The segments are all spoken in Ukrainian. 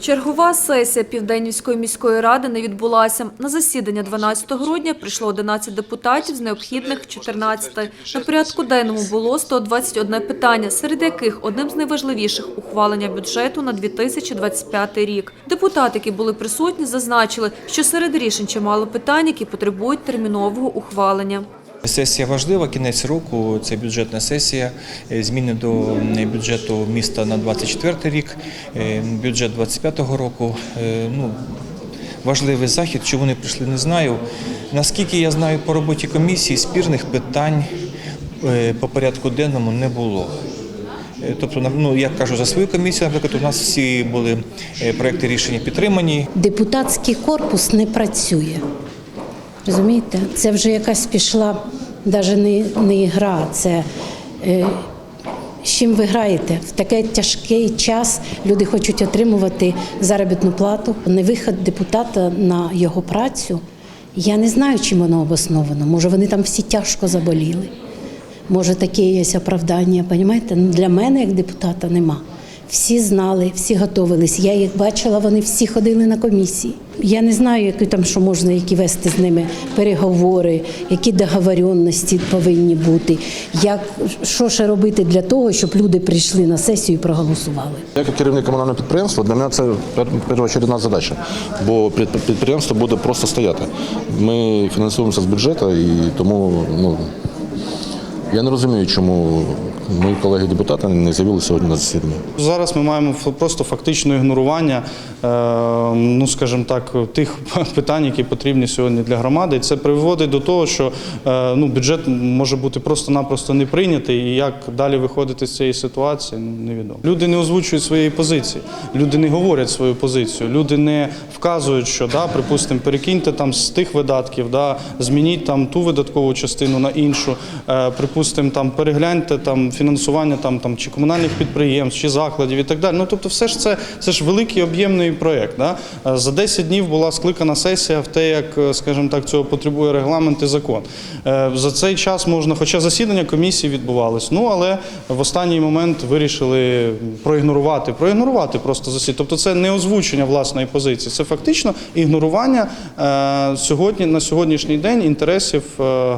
Чергова сесія Південнівської міської ради не відбулася. На засідання 12 грудня прийшло 11 депутатів з необхідних 14. На порядку денному було 121 питання, серед яких одним з найважливіших – ухвалення бюджету на 2025 рік. Депутати, які були присутні, зазначили, що серед рішень чимало питань, які потребують термінового ухвалення. Сесія важлива, кінець року, це бюджетна сесія, е, зміни до бюджету міста на 24 рік, е, бюджет 25 року. Е, Ну, важливий захід, чому вони прийшли, не знаю. Наскільки я знаю по роботі комісії, спірних питань по порядку денному не було. Тобто, ну, я кажу за свою комісію, наприклад, у нас всі були проекти рішення підтримані. депутатський корпус не працює. Розумієте? Це вже якась пішла навіть не, не гра, це е, з чим ви граєте. В такий тяжкий час люди хочуть отримувати заробітну плату. Невиход депутата на його працю. Я не знаю, чим воно обосновано. Може, вони там всі тяжко заболіли. Може, таке є оправдання. Понімаєте? Для мене, як депутата, нема. Всі знали, всі готовились. Я їх бачила, вони всі ходили на комісії. Я не знаю, які там що можна, які вести з ними переговори, які договоренності повинні бути. Як що ще робити для того, щоб люди прийшли на сесію і проголосували. Як керівник комунального підприємства, для мене це пер- першочередна задача, бо підприємство буде просто стояти. Ми фінансуємося з бюджету і тому ну, я не розумію, чому мої колеги-депутати не з'явилися сьогодні на засіданні. Зараз ми маємо просто фактичне ігнорування, е, ну скажімо так, тих питань, які потрібні сьогодні для громади. Це приводить до того, що е, ну, бюджет може бути просто-напросто не прийнятий, і як далі виходити з цієї ситуації, ну невідомо. Люди не озвучують своєї позиції, люди не говорять свою позицію, люди не вказують, що да, припустимо, перекиньте там з тих видатків, да, змініть там ту видаткову частину на іншу, е, припустимо, там перегляньте там фінансування там, там чи комунальних підприємств, чи закладів і так далі. Ну тобто, все ж це, це ж великий об'ємний проєкт. Да? Е, За 10 днів була скликана сесія в те, як, е, скажімо так, цього потребує регламент і закон. Е, За цей час можна, хоча засідання комісії відбувались, ну але в останній момент вирішили проігнорувати, проігнорувати просто засідання. Тобто це не озвучення власної позиції, це фактично ігнорування сьогодні на сьогоднішній день інтересів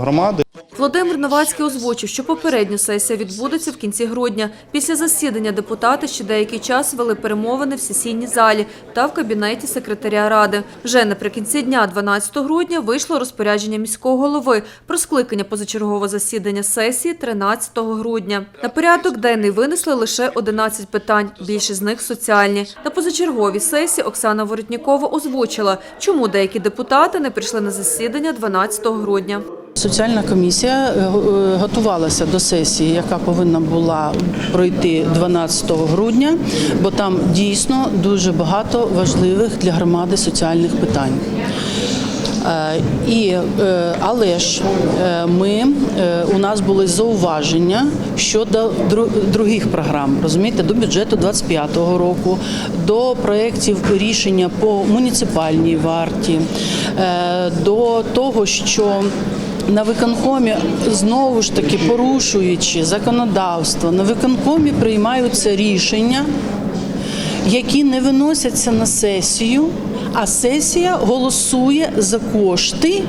громади. Володимир Новацький озвучив, що попередня сесія відбудеться в кінці грудня. Після засідання депутати ще деякий час вели перемовини в сесійній залі та в кабінеті секретаря ради. Вже наприкінці дня, 12 грудня, вийшло розпорядження міського голови про скликання позачергового засідання сесії 13 грудня. На порядок денний винесли лише 11 питань, більшість з них соціальні. На позачерговій сесії Оксана Воротнікова озвучила, чому деякі депутати не прийшли на засідання 12 грудня. Соціальна комісія е, е, готувалася до сесії, яка повинна була пройти 12 грудня, бо там дійсно дуже багато важливих для громади соціальних питань. Е, але ж ми, у нас були зауваження щодо других програм, розумієте, до бюджету 25-го року, до проєктів рішення по муніципальній варті, до того, що на виконкомі знову ж таки порушуючи законодавство, на виконкомі приймаються рішення, які не виносяться на сесію, а сесія голосує за кошти.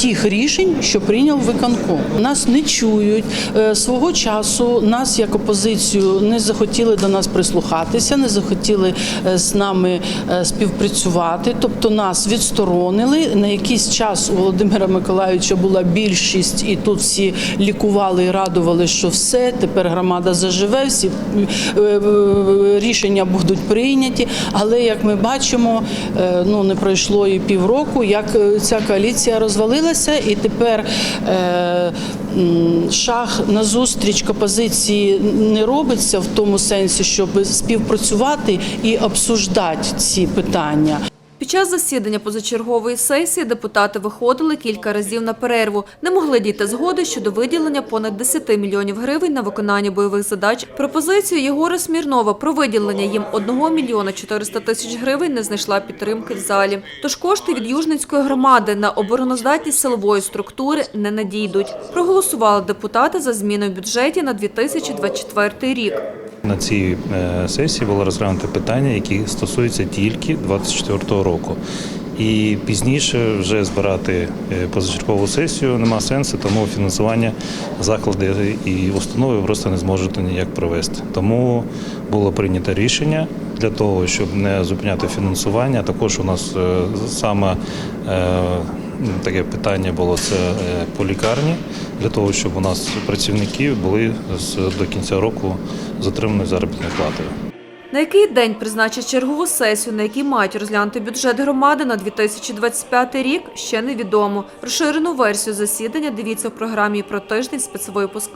Тих рішень, що прийняв виконком, нас не чують Е, свого часу. Нас як опозицію не захотіли до нас прислухатися, не захотіли е, з нами е, співпрацювати. Тобто нас відсторонили. На якийсь час у Володимира Миколаївича була більшість, і тут всі лікували і радували, що все тепер громада заживе, всі рішення будуть прийняті. Але як ми бачимо, ну не пройшло і півроку, як ця коаліція розвалилася, і тепер е, м, шаг назустріч опозиції не робиться в тому сенсі, щоб співпрацювати і обсуждати ці питання. Під час засідання позачергової сесії депутати виходили кілька разів на перерву. Не могли дійти згоди щодо виділення понад 10 мільйонів гривень на виконання бойових задач. Пропозицію Єгора Смірнова про виділення їм 1 мільйона 400 тисяч гривень не знайшла підтримки в залі. Тож кошти від Южненської громади на обороноздатність силової структури не надійдуть. Проголосували депутати за зміни в бюджеті на 2024 рік. На цій е, сесії було розглянуто питання, які стосуються тільки 2024 року. І пізніше вже збирати е, позачергову сесію нема сенсу, тому фінансування заклади і установи просто не зможуть ніяк провести. Тому було прийнято рішення для того, щоб не зупиняти фінансування. Також у нас е, саме таке питання було це е, по лікарні, для того, щоб у нас працівники були з до кінця року затримані заробітною платою. На який день призначать чергову сесію, на якій мають розглянути бюджет громади на 2025 рік, ще невідомо. Розширену версію засідання дивіться в програмі про тиждень спецвипуск.